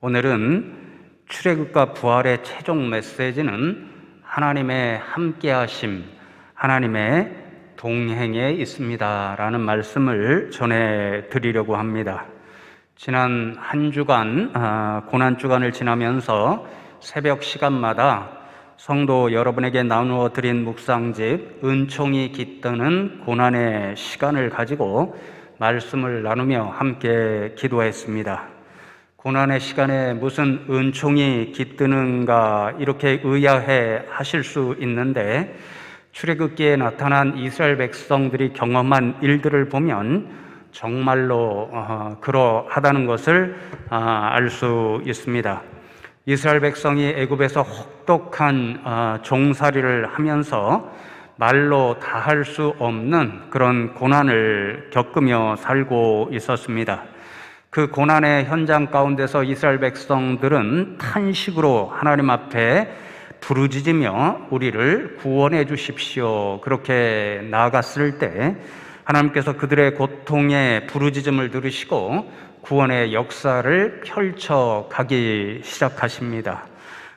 오늘은 출애굽과 부활의 최종 메시지는 하나님의 함께하심, 하나님의 동행에 있습니다라는 말씀을 전해 드리려고 합니다. 지난 한 주간 아, 고난 주간을 지나면서 새벽 시간마다 성도 여러분에게 나누어 드린 묵상집 은총이 깃드는 고난의 시간을 가지고 말씀을 나누며 함께 기도했습니다. 고난의 시간에 무슨 은총이 깃드는가 이렇게 의아해 하실 수 있는데 출애굽기에 나타난 이스라엘 백성들이 경험한 일들을 보면 정말로 어, 그러하다는 것을 아, 알수 있습니다. 이스라엘 백성이 애굽에서 혹독한 어, 종살이를 하면서 말로 다 할 수 없는 그런 고난을 겪으며 살고 있었습니다. 그 고난의 현장 가운데서 이스라엘 백성들은 탄식으로 하나님 앞에 부르짖으며 우리를 구원해 주십시오. 그렇게 나아갔을 때 하나님께서 그들의 고통의 부르짖음을 들으시고 구원의 역사를 펼쳐 가기 시작하십니다.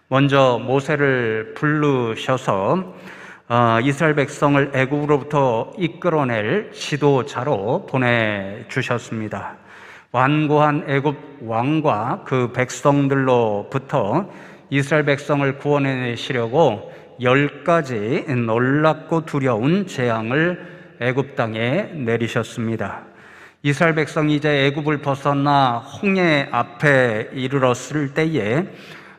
먼저 모세를 부르셔서 어, 이스라엘 백성을 애굽으로부터 이끌어낼 지도자로 보내 주셨습니다. 완고한 애굽 왕과 그 백성들로부터 이스라엘 백성을 구원해내시려고 열 가지 놀랍고 두려운 재앙을 애굽 땅에 내리셨습니다. 이스라엘 백성이 이제 애굽을 벗어나 홍해 앞에 이르렀을 때에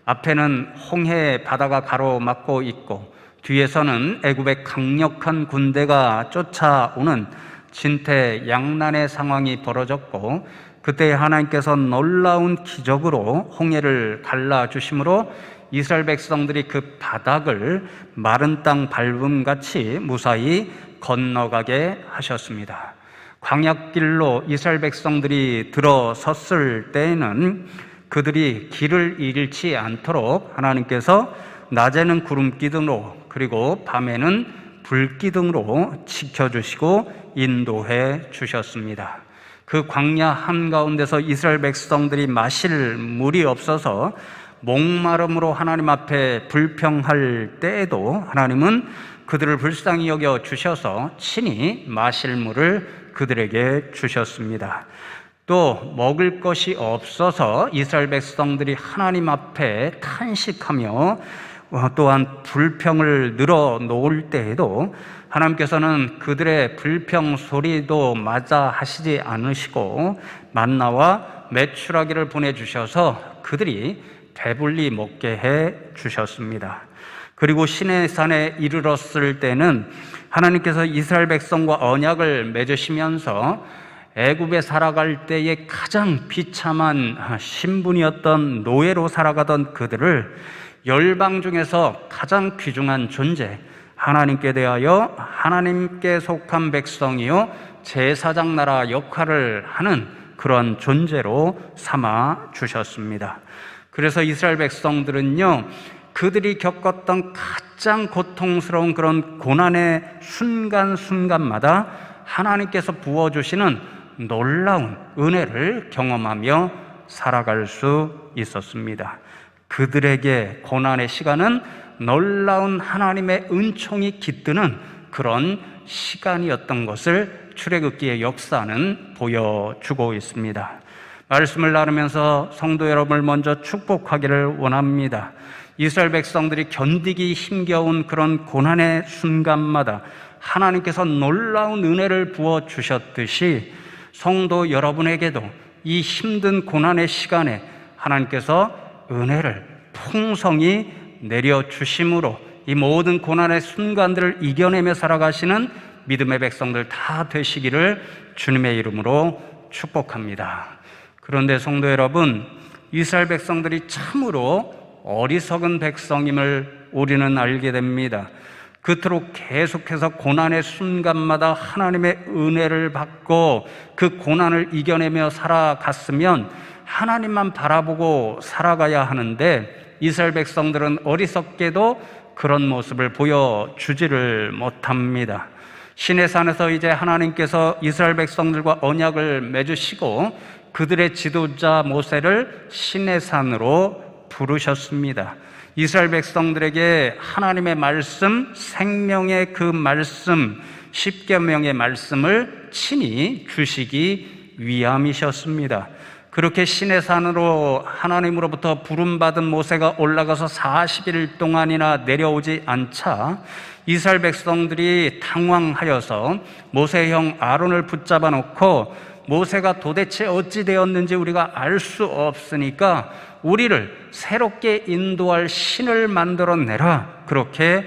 앞에는 홍해 바다가 가로막고 있고 뒤에서는 애굽의 강력한 군대가 쫓아오는 진퇴 양난의 상황이 벌어졌고 그때 하나님께서 놀라운 기적으로 홍해를 갈라 주심으로 이스라엘 백성들이 그 바닥을 마른 땅 밟음 같이 무사히 건너가게 하셨습니다. 광약길로 이스라엘 백성들이 들어섰을 때에는 그들이 길을 잃지 않도록 하나님께서 낮에는 구름 기둥으로 그리고 밤에는 불 기둥으로 지켜주시고 인도해 주셨습니다. 그 광야 한가운데서 이스라엘 백성들이 마실 물이 없어서 목마름으로 하나님 앞에 불평할 때에도 하나님은 그들을 불쌍히 여겨 주셔서 친히 마실 물을 그들에게 주셨습니다. 또 먹을 것이 없어서 이스라엘 백성들이 하나님 앞에 탄식하며 또한 불평을 늘어 놓을 때에도 하나님께서는 그들의 불평 소리도 맞아 하시지 않으시고 만나와 메추라기를 보내주셔서 그들이 배불리 먹게 해 주셨습니다. 그리고 신의 산에 이르렀을 때는 하나님께서 이스라엘 백성과 언약을 맺으시면서 애굽에 살아갈 때에 가장 비참한 신분이었던 노예로 살아가던 그들을 열방 중에서 가장 귀중한 존재 하나님께 대하여 하나님께 속한 백성이요 제사장 나라 역할을 하는 그런 존재로 삼아 주셨습니다. 그래서 이스라엘 백성들은요 그들이 겪었던 가장 고통스러운 그런 고난의 순간순간마다 하나님께서 부어주시는 놀라운 은혜를 경험하며 살아갈 수 있었습니다. 그들에게 고난의 시간은 놀라운 하나님의 은총이 깃드는 그런 시간이었던 것을 출애굽기의 역사는 보여주고 있습니다. 말씀을 나누면서 성도 여러분을 먼저 축복하기를 원합니다. 이스라엘 백성들이 견디기 힘겨운 그런 고난의 순간마다 하나님께서 놀라운 은혜를 부어 주셨듯이 성도 여러분에게도 이 힘든 고난의 시간에 하나님께서 은혜를 풍성히 내려 주심으로 이 모든 고난의 순간들을 이겨내며 살아가시는 믿음의 백성들 다 되시기를 주님의 이름으로 축복합니다. 그런데 성도 여러분, 이스라엘 백성들이 참으로 어리석은 백성임을 우리는 알게 됩니다. 그토록 계속해서 고난의 순간마다 하나님의 은혜를 받고 그 고난을 이겨내며 살아갔으면 하나님만 바라보고 살아가야 하는데 이스라엘 백성들은 어리석게도 그런 모습을 보여주지를 못합니다. 신의 산에서 이제 하나님께서 이스라엘 백성들과 언약을 맺으시고 그들의 지도자 모세를 신의 산으로 부르셨습니다. 이스라엘 백성들에게 하나님의 말씀, 생명의 그 말씀, 십계명의 말씀을 친히 주시기 위함이셨습니다. 그렇게 신의 산으로 하나님으로부터 부름받은 모세가 올라가서 40일 동안이나 내려오지 않자 이스라엘 백성들이 당황하여서 모세 형 아론을 붙잡아 놓고 모세가 도대체 어찌 되었는지 우리가 알 수 없으니까 우리를 새롭게 인도할 신을 만들어 내라 그렇게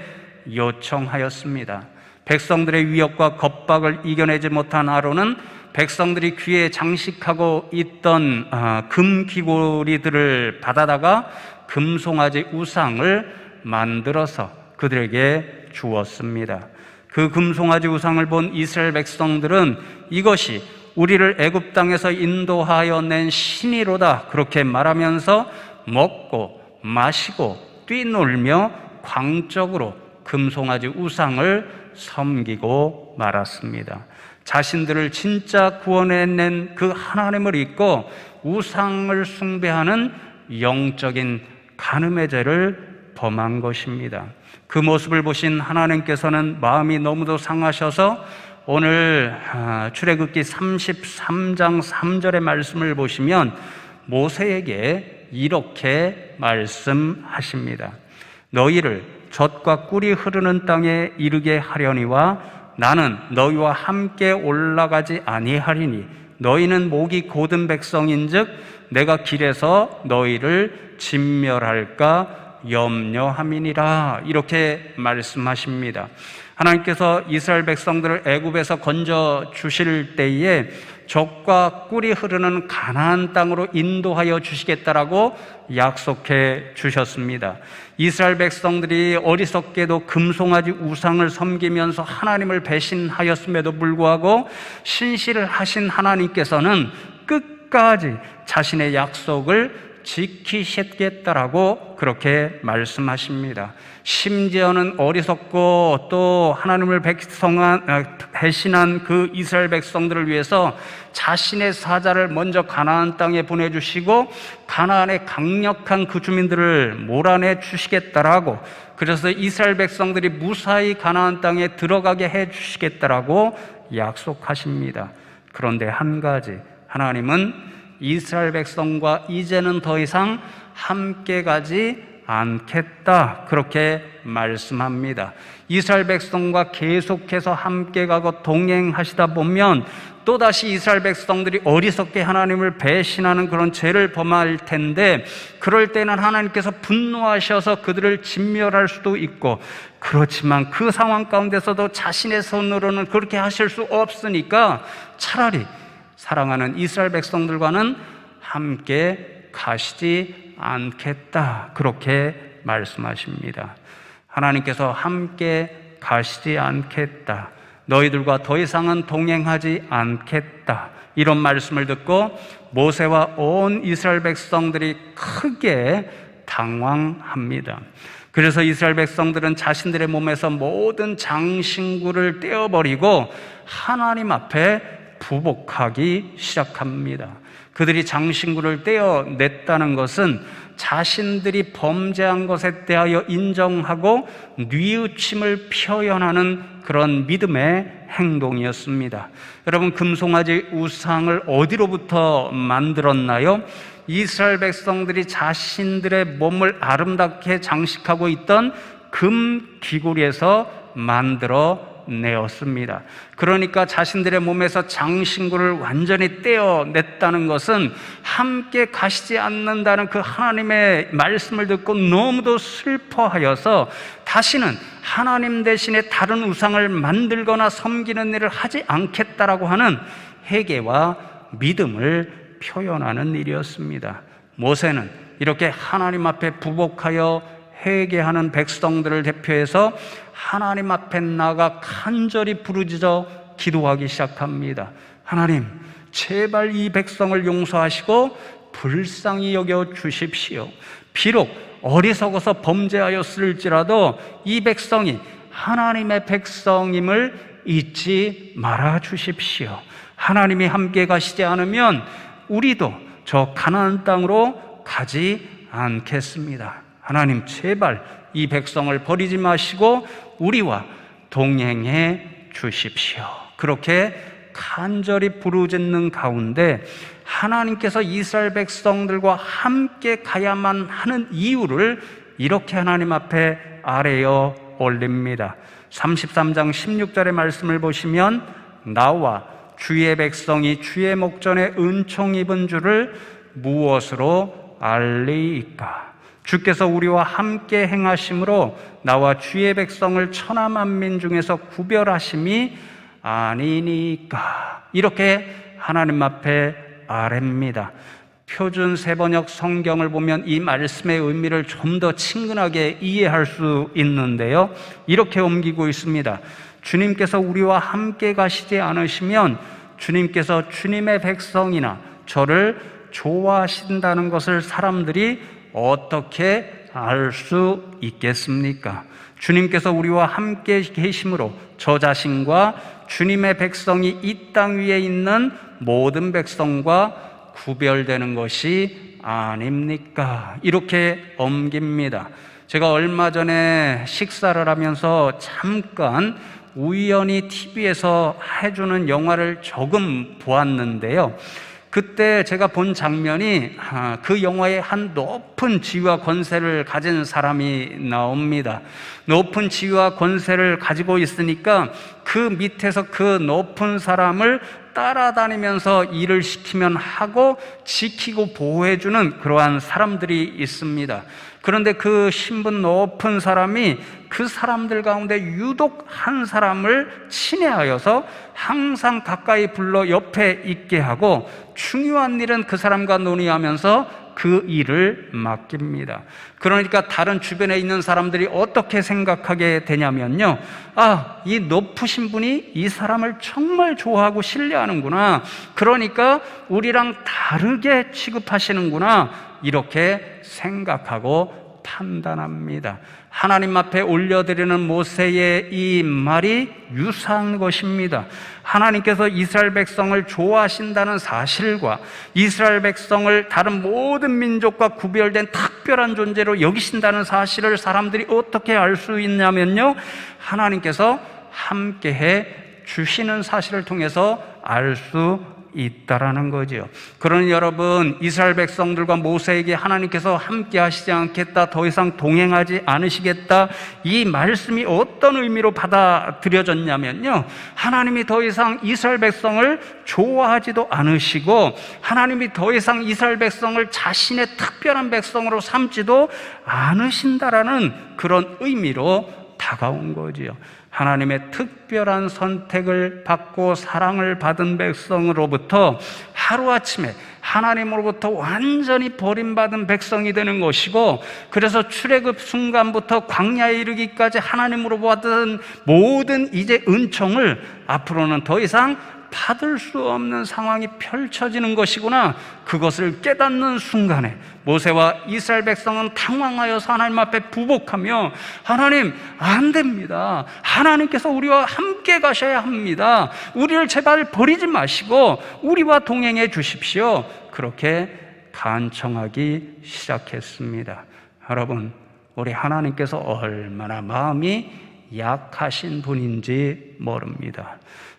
요청하였습니다. 백성들의 위협과 겁박을 이겨내지 못한 아론은 백성들이 귀에 장식하고 있던 아, 금 귀고리들을 받아다가 금송아지 우상을 만들어서 그들에게 주었습니다. 그 금송아지 우상을 본 이스라엘 백성들은 이것이 우리를 애굽 땅에서 인도하여 낸 신이로다 그렇게 말하면서 먹고 마시고 뛰놀며 광적으로 금송아지 우상을 섬기고 말았습니다. 자신들을 진짜 구원해낸 그 하나님을 잊고 우상을 숭배하는 영적인 간음의 죄를 범한 것입니다. 그 모습을 보신 하나님께서는 마음이 너무도 상하셔서 오늘 아, 출애굽기 33장 3절의 말씀을 보시면 모세에게 이렇게 말씀하십니다. 너희를 젖과 꿀이 흐르는 땅에 이르게 하려니와 나는 너희와 함께 올라가지 아니하리니 너희는 목이 고든 백성인즉 내가 길에서 너희를 진멸할까 염려함이니라 이렇게 말씀하십니다. 하나님께서 이스라엘 백성들을 애굽에서 건져 주실 때에 적과 꿀이 흐르는 가나안 땅으로 인도하여 주시겠다라고 약속해 주셨습니다. 이스라엘 백성들이 어리석게도 금송아지 우상을 섬기면서 하나님을 배신하였음에도 불구하고 신실을 하신 하나님께서는 끝까지 자신의 약속을 지키셨겠다라고 그렇게 말씀하십니다. 심지어는 어리석고 또 하나님을 백성한, 아, 배신한 그 이스라엘 백성들을 위해서 자신의 사자를 먼저 가나안 땅에 보내주시고 가나안의 강력한 그 주민들을 몰아내 주시겠다라고 그래서 이스라엘 백성들이 무사히 가나안 땅에 들어가게 해 주시겠다라고 약속하십니다. 그런데 한 가지 하나님은 이스라엘 백성과 이제는 더 이상 함께 가지 않겠다. 그렇게 말씀합니다. 이스라엘 백성과 계속해서 함께 가고 동행하시다 보면 또다시 이스라엘 백성들이 어리석게 하나님을 배신하는 그런 죄를 범할 텐데 그럴 때는 하나님께서 분노하셔서 그들을 진멸할 수도 있고 그렇지만 그 상황 가운데서도 자신의 손으로는 그렇게 하실 수 없으니까 차라리 사랑하는 이스라엘 백성들과는 함께 가시지 않겠다. 그렇게 말씀하십니다. 하나님께서 함께 가시지 않겠다. 너희들과 더 이상은 동행하지 않겠다. 이런 말씀을 듣고 모세와 온 이스라엘 백성들이 크게 당황합니다. 그래서 이스라엘 백성들은 자신들의 몸에서 모든 장신구를 떼어버리고 하나님 앞에 부복하기 시작합니다. 그들이 장신구를 떼어냈다는 것은 자신들이 범죄한 것에 대하여 인정하고 뉘우침을 표현하는 그런 믿음의 행동이었습니다. 여러분, 금송아지 우상을 어디로부터 만들었나요? 이스라엘 백성들이 자신들의 몸을 아름답게 장식하고 있던 금 귀고리에서 만들어 내었습니다. 그러니까 자신들의 몸에서 장신구를 완전히 떼어냈다는 것은 함께 가시지 않는다는 그 하나님의 말씀을 듣고 너무도 슬퍼하여서 다시는 하나님 대신에 다른 우상을 만들거나 섬기는 일을 하지 않겠다라고 하는 회개와 믿음을 표현하는 일이었습니다. 모세는 이렇게 하나님 앞에 부복하여 회개하는 백성들을 대표해서 하나님 앞에 나가 간절히 부르짖어 기도하기 시작합니다. 하나님, 제발 이 백성을 용서하시고 불쌍히 여겨 주십시오. 비록 어리석어서 범죄하였을지라도 이 백성이 하나님의 백성임을 잊지 말아 주십시오. 하나님이 함께 가시지 않으면 우리도 저 가나안 땅으로 가지 않겠습니다. 하나님 제발 이 백성을 버리지 마시고 우리와 동행해 주십시오. 그렇게 간절히 부르짖는 가운데 하나님께서 이스라엘 백성들과 함께 가야만 하는 이유를 이렇게 하나님 앞에 아래어 올립니다. 33장 16절의 말씀을 보시면 나와 주의 백성이 주의 목전에 은총 입은 줄을 무엇으로 알리이까? 주께서 우리와 함께 행하심으로 나와 주의 백성을 천하 만민 중에서 구별하심이 아니니까. 이렇게 하나님 앞에 아뢰입니다. 표준 세번역 성경을 보면 이 말씀의 의미를 좀 더 친근하게 이해할 수 있는데요. 이렇게 옮기고 있습니다. 주님께서 우리와 함께 가시지 않으시면 주님께서 주님의 백성이나 저를 좋아하신다는 것을 사람들이 어떻게 알 수 있겠습니까? 주님께서 우리와 함께 계심으로 저 자신과 주님의 백성이 이 땅 위에 있는 모든 백성과 구별되는 것이 아닙니까? 이렇게 옮깁니다. 제가 얼마 전에 식사를 하면서 잠깐 우연히 TV에서 해주는 영화를 조금 보았는데요. 그때 제가 본 장면이 아, 그 영화의 한 높은 지위와 권세를 가진 사람이 나옵니다. 높은 지위와 권세를 가지고 있으니까 그 밑에서 그 높은 사람을 따라다니면서 일을 시키면 하고 지키고 보호해주는 그러한 사람들이 있습니다. 그런데 그 신분 높은 사람이 그 사람들 가운데 유독 한 사람을 친애하여서 항상 가까이 불러 옆에 있게 하고 중요한 일은 그 사람과 논의하면서 그 일을 맡깁니다. 그러니까 다른 주변에 있는 사람들이 어떻게 생각하게 되냐면요. 아, 이 높으신 분이 이 사람을 정말 좋아하고 신뢰하는구나. 그러니까 우리랑 다르게 취급하시는구나. 이렇게 생각하고 판단합니다. 하나님 앞에 올려드리는 모세의 이 말이 유사한 것입니다. 하나님께서 이스라엘 백성을 좋아하신다는 사실과 이스라엘 백성을 다른 모든 민족과 구별된 특별한 존재로 여기신다는 사실을 사람들이 어떻게 알 수 있냐면요. 하나님께서 함께해 주시는 사실을 통해서 알 수 있다라는 거죠. 그러니 여러분, 이스라엘 백성들과 모세에게 하나님께서 함께 하시지 않겠다, 더 이상 동행하지 않으시겠다, 이 말씀이 어떤 의미로 받아들여졌냐면요. 하나님이 더 이상 이스라엘 백성을 좋아하지도 않으시고, 하나님이 더 이상 이스라엘 백성을 자신의 특별한 백성으로 삼지도 않으신다라는 그런 의미로 다가온 거지요. 하나님의 특별한 선택을 받고 사랑을 받은 백성으로부터 하루아침에 하나님으로부터 완전히 버림받은 백성이 되는 것이고 그래서 출애굽 순간부터 광야에 이르기까지 하나님으로 받은 모든 이제 은총을 앞으로는 더 이상 받을 수 없는 상황이 펼쳐지는 것이구나. 그것을 깨닫는 순간에 모세와 이스라엘 백성은 당황하여서 하나님 앞에 부복하며 하나님 안 됩니다. 하나님께서 우리와 함께 가셔야 합니다. 우리를 제발 버리지 마시고 우리와 동행해 주십시오. 그렇게 간청하기 시작했습니다. 여러분, 우리 하나님께서 얼마나 마음이 약하신 분인지 모릅니다.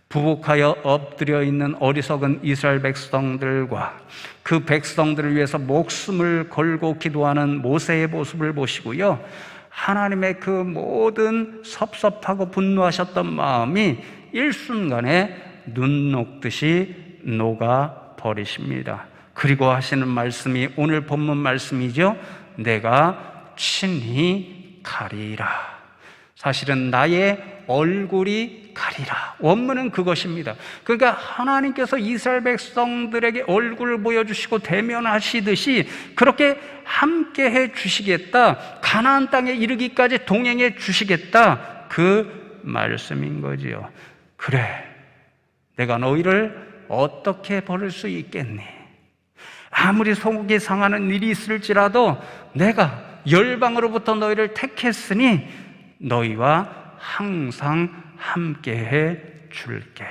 부복하여 엎드려 있는 어리석은 이스라엘 백성들과 그 백성들을 위해서 목숨을 걸고 기도하는 모세의 모습을 보시고요. 하나님의 그 모든 섭섭하고 분노하셨던 마음이 일순간에 눈 녹듯이 녹아 버리십니다. 그리고 하시는 말씀이 오늘 본문 말씀이죠. 내가 친히 가리라. 사실은 나의 얼굴이 가리라. 원문은 그것입니다. 그러니까 하나님께서 이스라엘 백성들에게 얼굴을 보여주시고 대면하시듯이 그렇게 함께 해 주시겠다. 가나안 땅에 이르기까지 동행해 주시겠다. 그 말씀인 거지요. 그래. 내가 너희를 어떻게 버릴 수 있겠니? 아무리 속이 상하는 일이 있을지라도 내가 열방으로부터 너희를 택했으니 너희와 항상 함께해 줄게.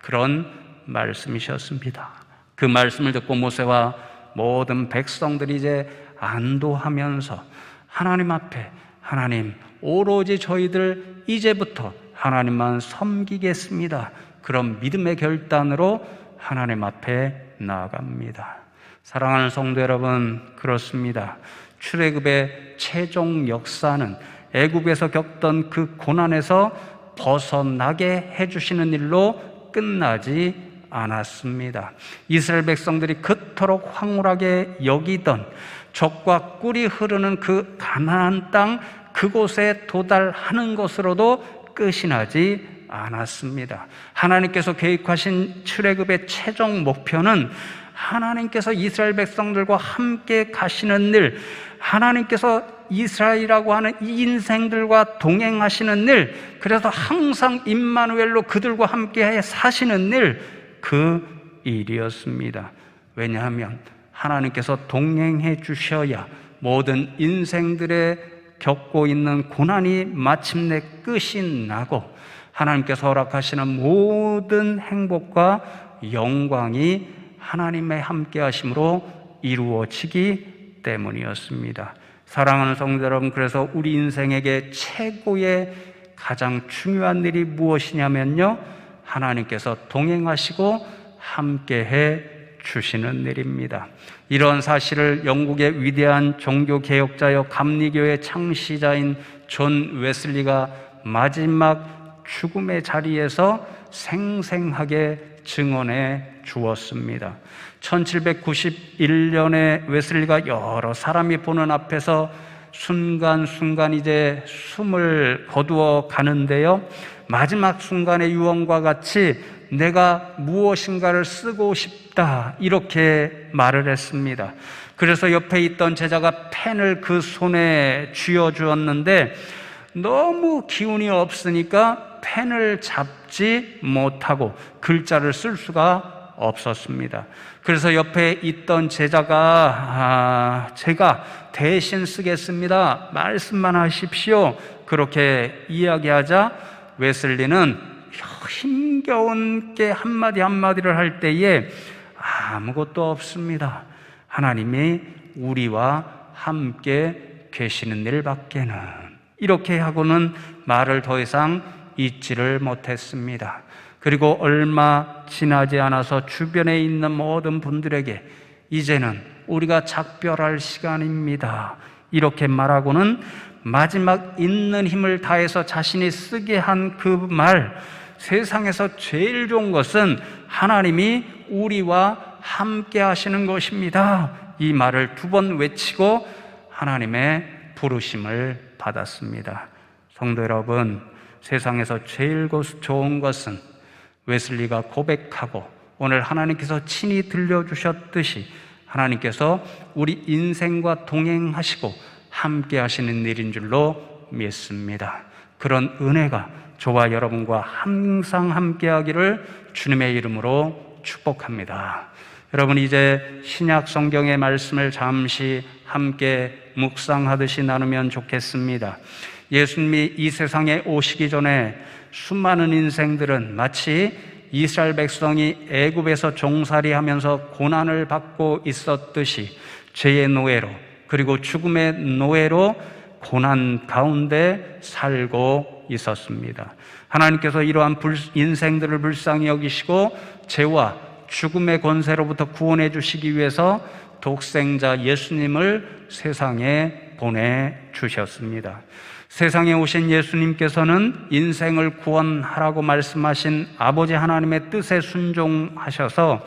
그런 말씀이셨습니다. 그 말씀을 듣고 모세와 모든 백성들이 이제 안도하면서 하나님 앞에 하나님 오로지 저희들 이제부터 하나님만 섬기겠습니다. 그런 믿음의 결단으로 하나님 앞에 나아갑니다. 사랑하는 성도 여러분, 그렇습니다. 출애굽의 최종 역사는 애굽에서 겪던 그 고난에서 벗어나게 해주시는 일로 끝나지 않았습니다. 이스라엘 백성들이 그토록 황홀하게 여기던 적과 꿀이 흐르는 그 가나안 땅 그곳에 도달하는 것으로도 끝이 나지 않았습니다. 하나님께서 계획하신 출애굽의 최종 목표는 하나님께서 이스라엘 백성들과 함께 가시는 일, 하나님께서 이스라엘이라고 하는 이 인생들과 동행하시는 일, 그래서 항상 임마누엘로 그들과 함께 사시는 일, 그 일이었습니다. 왜냐하면 하나님께서 동행해 주셔야 모든 인생들의 겪고 있는 고난이 마침내 끝이 나고 하나님께서 허락하시는 모든 행복과 영광이 하나님의 함께 하심으로 이루어지기 때문이었습니다. 사랑하는 성도 여러분, 그래서 우리 인생에게 최고의 가장 중요한 일이 무엇이냐면요. 하나님께서 동행하시고 함께해 주시는 일입니다. 이런 사실을 영국의 위대한 종교 개혁자여 감리교의 창시자인 존 웨슬리가 마지막 죽음의 자리에서 생생하게 증언해 주었습니다. 1791년에 웨슬리가 여러 사람이 보는 앞에서 순간순간 이제 숨을 거두어 가는데요. 마지막 순간의 유언과 같이 내가 무엇인가를 쓰고 싶다. 이렇게 말을 했습니다. 그래서 옆에 있던 제자가 펜을 그 손에 쥐어 주었는데 너무 기운이 없으니까 펜을 잡지 못하고 글자를 쓸 수가 없었습니다. 그래서 옆에 있던 제자가 아, 제가 대신 쓰겠습니다. 말씀만 하십시오. 그렇게 이야기하자 웨슬리는 힘겨운 게 한마디 한마디를 할 때에 아무것도 없습니다. 하나님이 우리와 함께 계시는 일밖에는 이렇게 하고는 말을 더 이상 잊지를 못했습니다. 그리고 얼마 지나지 않아서 주변에 있는 모든 분들에게 이제는 우리가 작별할 시간입니다. 이렇게 말하고는 마지막 있는 힘을 다해서 자신이 쓰게 한 그 말, 세상에서 제일 좋은 것은 하나님이 우리와 함께 하시는 것입니다. 이 말을 두 번 외치고 하나님의 부르심을 받았습니다. 성도 여러분, 세상에서 제일 좋은 것은 웨슬리가 고백하고 오늘 하나님께서 친히 들려주셨듯이 하나님께서 우리 인생과 동행하시고 함께 하시는 일인 줄로 믿습니다. 그런 은혜가 저와 여러분과 항상 함께 하기를 주님의 이름으로 축복합니다. 여러분 이제 신약 성경의 말씀을 잠시 함께 묵상하듯이 나누면 좋겠습니다. 예수님이 이 세상에 오시기 전에 수많은 인생들은 마치 이스라엘 백성이 애굽에서 종살이하면서 고난을 받고 있었듯이 죄의 노예로 그리고 죽음의 노예로 고난 가운데 살고 있었습니다. 하나님께서 이러한 인생들을 불쌍히 여기시고 죄와 죽음의 권세로부터 구원해 주시기 위해서 독생자 예수님을 세상에 보내 주셨습니다. 세상에 오신 예수님께서는 인생을 구원하라고 말씀하신 아버지 하나님의 뜻에 순종하셔서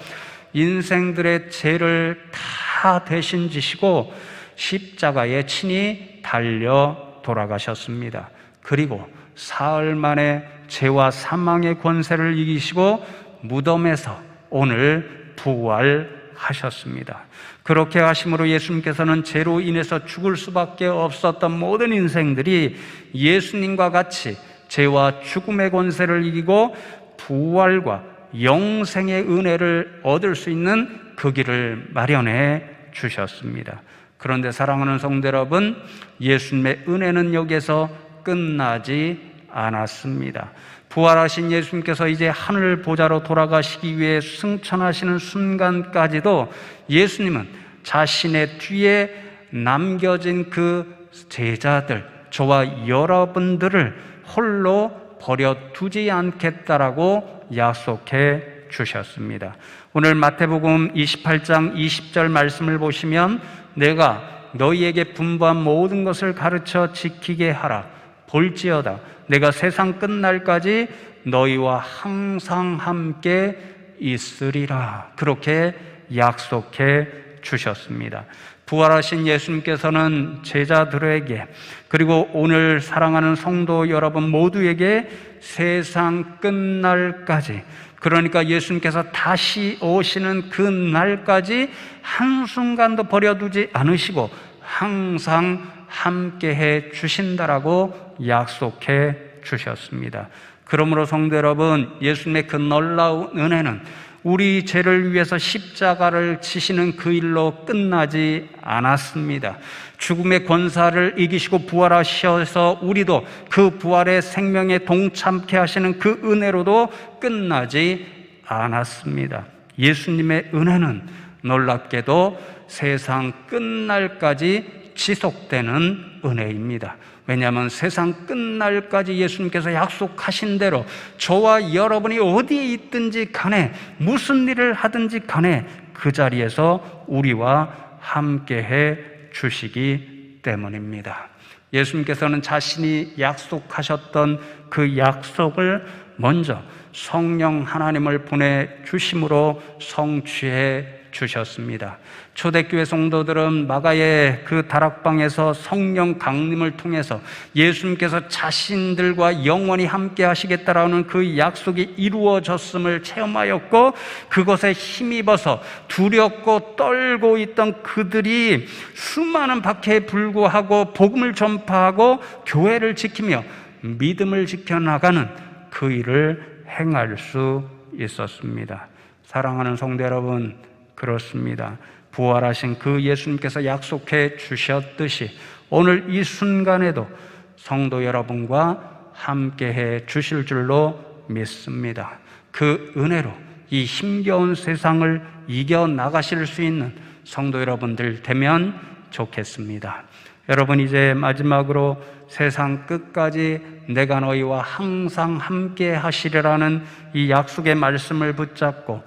인생들의 죄를 다 대신 지시고 십자가에 친히 달려 돌아가셨습니다. 그리고 사흘 만에 죄와 사망의 권세를 이기시고 무덤에서 오늘 부활 하셨습니다. 그렇게 하심으로 예수님께서는 죄로 인해서 죽을 수밖에 없었던 모든 인생들이 예수님과 같이 죄와 죽음의 권세를 이기고 부활과 영생의 은혜를 얻을 수 있는 그 길을 마련해 주셨습니다. 그런데 사랑하는 성도 여러분, 예수님의 은혜는 여기서 끝나지 않았습니다. 부활하신 예수님께서 이제 하늘 보좌로 돌아가시기 위해 승천하시는 순간까지도 예수님은 자신의 뒤에 남겨진 그 제자들, 저와 여러분들을 홀로 버려두지 않겠다라고 약속해 주셨습니다. 오늘 마태복음 28장 20절 말씀을 보시면 내가 너희에게 분부한 모든 것을 가르쳐 지키게 하라. 볼지어다. 내가 세상 끝날까지 너희와 항상 함께 있으리라. 그렇게 약속해 주셨습니다. 부활하신 예수님께서는 제자들에게 그리고 오늘 사랑하는 성도 여러분 모두에게 세상 끝날까지 그러니까 예수님께서 다시 오시는 그 날까지 한순간도 버려두지 않으시고 항상 함께 해 주신다라고 약속해 주셨습니다. 그러므로 성도 여러분, 예수님의 그 놀라운 은혜는 우리 죄를 위해서 십자가를 치시는 그 일로 끝나지 않았습니다. 죽음의 권사를 이기시고 부활하셔서 우리도 그 부활의 생명에 동참케 하시는 그 은혜로도 끝나지 않았습니다. 예수님의 은혜는 놀랍게도 세상 끝날까지 지속되는 은혜입니다. 왜냐하면 세상 끝날까지 예수님께서 약속하신 대로 저와 여러분이 어디에 있든지 간에 무슨 일을 하든지 간에 그 자리에서 우리와 함께 해 주시기 때문입니다. 예수님께서는 자신이 약속하셨던 그 약속을 먼저 성령 하나님을 보내 주심으로 성취해 주셨습니다. 초대교회 성도들은 마가의 그 다락방에서 성령 강림을 통해서 예수님께서 자신들과 영원히 함께 하시겠다라는 그 약속이 이루어졌음을 체험하였고 그것에 힘입어서 두렵고 떨고 있던 그들이 수많은 박해에 불구하고 복음을 전파하고 교회를 지키며 믿음을 지켜나가는 그 일을 행할 수 있었습니다. 사랑하는 성도 여러분, 그렇습니다. 부활하신 그 예수님께서 약속해 주셨듯이 오늘 이 순간에도 성도 여러분과 함께 해 주실 줄로 믿습니다. 그 은혜로 이 힘겨운 세상을 이겨 나가실 수 있는 성도 여러분들 되면 좋겠습니다. 여러분 이제 마지막으로 세상 끝까지 내가 너희와 항상 함께 하시리라는 이 약속의 말씀을 붙잡고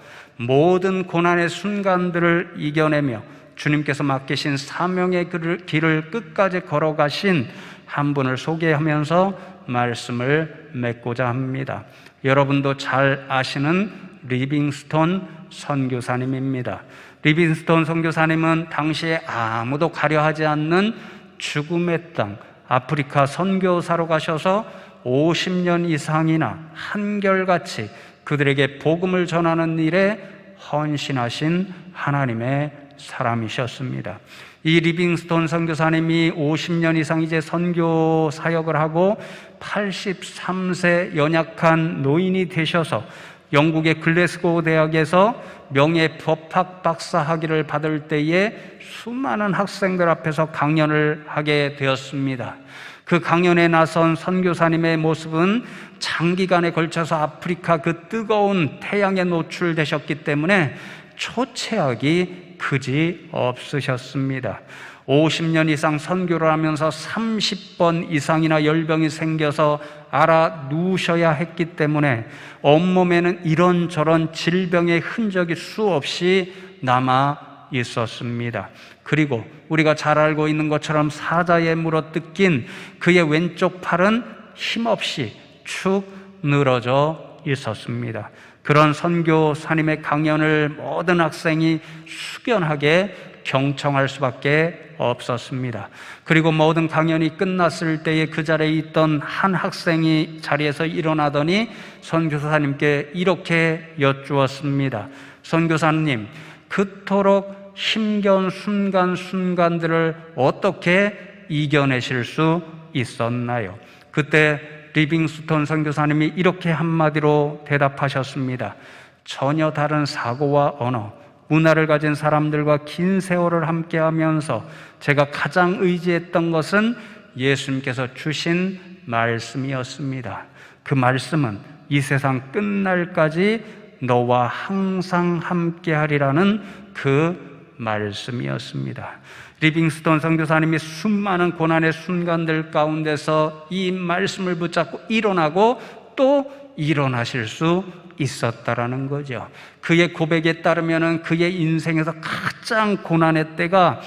모든 고난의 순간들을 이겨내며 주님께서 맡기신 사명의 길을 끝까지 걸어가신 한 분을 소개하면서 말씀을 맺고자 합니다. 여러분도 잘 아시는 리빙스톤 선교사님입니다. 리빙스톤 선교사님은 당시에 아무도 가려하지 않는 죽음의 땅 아프리카 선교사로 가셔서 50년 이상이나 한결같이 그들에게 복음을 전하는 일에 헌신하신 하나님의 사람이셨습니다. 이 리빙스톤 선교사님이 50년 이상 이제 선교 사역을 하고 83세 연약한 노인이 되셔서 영국의 글래스고 대학에서 명예 법학 박사 학위를 받을 때에 수많은 학생들 앞에서 강연을 하게 되었습니다. 그 강연에 나선 선교사님의 모습은 장기간에 걸쳐서 아프리카 그 뜨거운 태양에 노출되셨기 때문에 초췌하기 그지 없으셨습니다. 50년 이상 선교를 하면서 30번 이상이나 열병이 생겨서 알아 누우셔야 했기 때문에 온몸에는 이런저런 질병의 흔적이 수없이 남아 있었습니다. 그리고 우리가 잘 알고 있는 것처럼 사자에 물어 뜯긴 그의 왼쪽 팔은 힘없이 축 늘어져 있었습니다. 그런 선교사님의 강연을 모든 학생이 숙연하게 경청할 수밖에 없었습니다. 그리고 모든 강연이 끝났을 때에 그 자리에 있던 한 학생이 자리에서 일어나더니 선교사님께 이렇게 여쭈었습니다. 선교사님, 그토록 힘겨운 순간순간들을 어떻게 이겨내실 수 있었나요? 그때 리빙스톤 선교사님이 이렇게 한마디로 대답하셨습니다. 전혀 다른 사고와 언어, 문화를 가진 사람들과 긴 세월을 함께 하면서 제가 가장 의지했던 것은 예수님께서 주신 말씀이었습니다. 그 말씀은 이 세상 끝날까지 너와 항상 함께 하리라는 그 말씀이었습니다. 리빙스톤 선교사님이 수많은 고난의 순간들 가운데서 이 말씀을 붙잡고 일어나고 또 일어나실 수 있었다라는 거죠. 그의 고백에 따르면은 그의 인생에서 가장 고난의 때가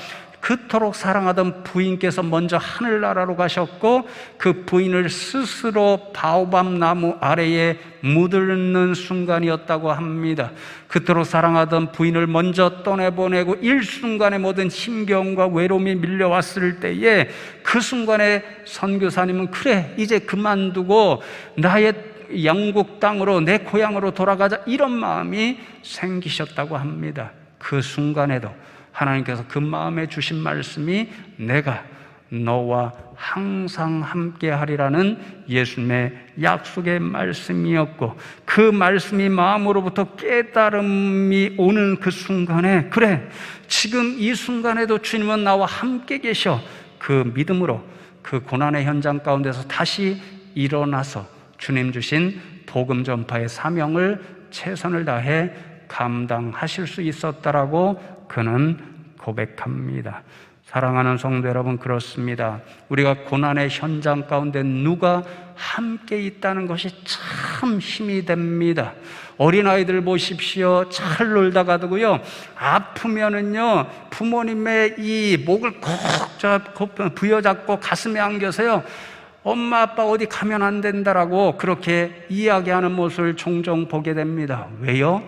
그토록 사랑하던 부인께서 먼저 하늘나라로 가셨고 그 부인을 스스로 바오밤 나무 아래에 묻는 순간이었다고 합니다. 그토록 사랑하던 부인을 먼저 떠내보내고 일순간에 모든 힘겨움과 외로움이 밀려왔을 때에 그 순간에 선교사님은 그래 이제 그만두고 나의 영국 땅으로 내 고향으로 돌아가자 이런 마음이 생기셨다고 합니다. 그 순간에도 하나님께서 그 마음에 주신 말씀이 내가 너와 항상 함께 하리라는 예수님의 약속의 말씀이었고 그 말씀이 마음으로부터 깨달음이 오는 그 순간에 그래 지금 이 순간에도 주님은 나와 함께 계셔. 그 믿음으로 그 고난의 현장 가운데서 다시 일어나서 주님 주신 복음 전파의 사명을 최선을 다해 감당하실 수 있었다라고 그는 고백합니다. 사랑하는 성도 여러분, 그렇습니다. 우리가 고난의 현장 가운데 누가 함께 있다는 것이 참 힘이 됩니다. 어린아이들 보십시오. 잘 놀다 가도요, 아프면은요, 부모님의 이 목을 콕 잡고, 부여잡고 가슴에 안겨서요, 엄마, 아빠 어디 가면 안 된다라고 그렇게 이야기하는 모습을 종종 보게 됩니다. 왜요?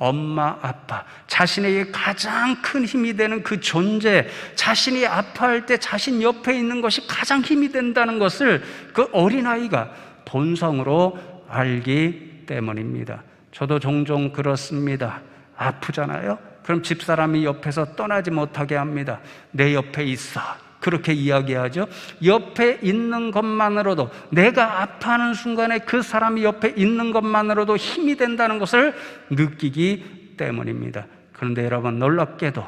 엄마, 아빠, 자신에게 가장 큰 힘이 되는 그 존재, 자신이 아파할 때 자신 옆에 있는 것이 가장 힘이 된다는 것을 그 어린아이가 본성으로 알기 때문입니다. 저도 종종 그렇습니다. 아프잖아요? 그럼 집사람이 옆에서 떠나지 못하게 합니다. 내 옆에 있어. 그렇게 이야기하죠. 옆에 있는 것만으로도 내가 아파하는 순간에 그 사람이 옆에 있는 것만으로도 힘이 된다는 것을 느끼기 때문입니다. 그런데 여러분 놀랍게도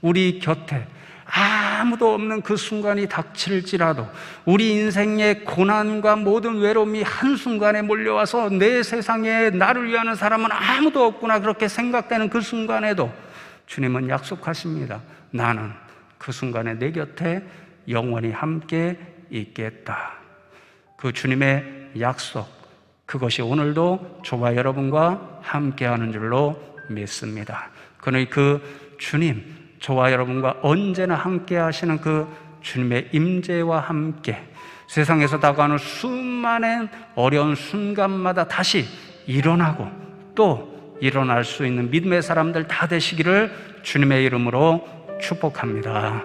우리 곁에 아무도 없는 그 순간이 닥칠지라도 우리 인생의 고난과 모든 외로움이 한순간에 몰려와서 내 세상에 나를 위하는 사람은 아무도 없구나 그렇게 생각되는 그 순간에도 주님은 약속하십니다. 나는 그 순간에 내 곁에 영원히 함께 있겠다. 그 주님의 약속, 그것이 오늘도 저와 여러분과 함께 하는 줄로 믿습니다. 그는 그 주님, 저와 여러분과 언제나 함께 하시는 그 주님의 임재와 함께 세상에서 다가오는 수많은 어려운 순간마다 다시 일어나고 또 일어날 수 있는 믿음의 사람들 다 되시기를 주님의 이름으로 축복합니다.